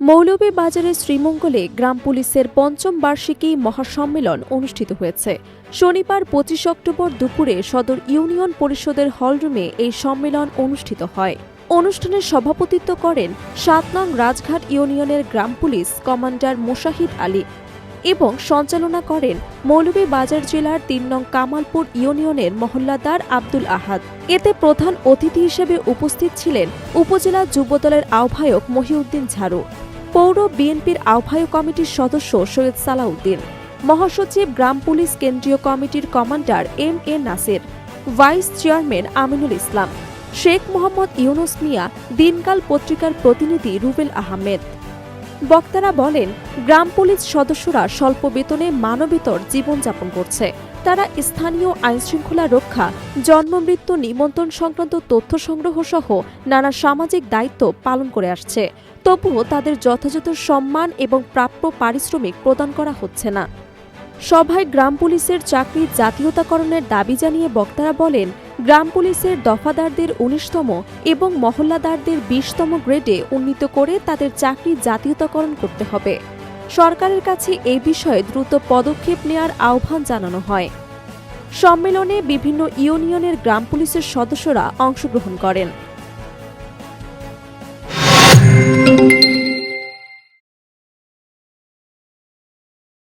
মৌলভীবাজারের শ্রীমঙ্গলে গ্রাম পুলিশের পঞ্চম বার্ষিকী মহাসম্মেলন অনুষ্ঠিত হয়েছে। শনিবার পঁচিশ অক্টোবর দুপুরে সদর ইউনিয়ন পরিষদের হলরুমে এই সম্মেলন অনুষ্ঠিত হয়। অনুষ্ঠানে সভাপতিত্ব করেন সাত নং রাজঘাট ইউনিয়নের গ্রাম পুলিশ কমান্ডার মোশাহিদ আলী এবং সঞ্চালনা করেন মৌলভীবাজার জেলার তিন নং কামালপুর ইউনিয়নের মহল্লাদার আব্দুল আহাদ। এতে প্রধান অতিথি হিসেবে উপস্থিত ছিলেন উপজেলা যুবদলের আহ্বায়ক মহিউদ্দিন ঝাড়ু। পৌর বিএনপির আহ্বায়ক কমিটির সদস্য সৈয়দ সালাউদ্দিন, মহাসচিব গ্রাম পুলিশ কেন্দ্রীয় কমিটির commander M A Nasir, vice chairman Aminul Islam, Sheikh Mohammad Yunus Mia, Dinkal পত্রিকার প্রতিনিধি রুবেল আহমেদ। বক্তারা বলেন, গ্রাম পুলিশ সদস্যরা স্বল্প বেতনে মানবেতর জীবনযাপন করছে। তারা স্থানীয় আইনশৃঙ্খলা রক্ষা জন্মমৃত্যু নিমন্ত্রণ সংক্রান্ত তথ্য সংগ্রহ সহ নানা সামাজিক দায়িত্ব পালন করে আসছে। তবুও তাদের যথাযথ সম্মান এবং প্রাপ্য পারিশ্রমিক প্রদান করা হচ্ছে না। সভায় গ্রাম পুলিশের চাকরির জাতীয়তাকরণের দাবি জানিয়ে বক্তারা বলেন, গ্রাম পুলিশের দফাদারদের উনিশতম এবং মহল্লাদারদের বিশতম গ্রেডে উন্নীত করে তাদের চাকরি জাতীয়তাকরণ করতে হবে। সরকারের কাছে এ বিষয়ে দ্রুত পদক্ষেপ নেয়ার আহ্বান জানানো হয়। সম্মেলনে বিভিন্ন ইউনিয়নের গ্রাম পুলিশের সদস্যরা অংশগ্রহণ করেন।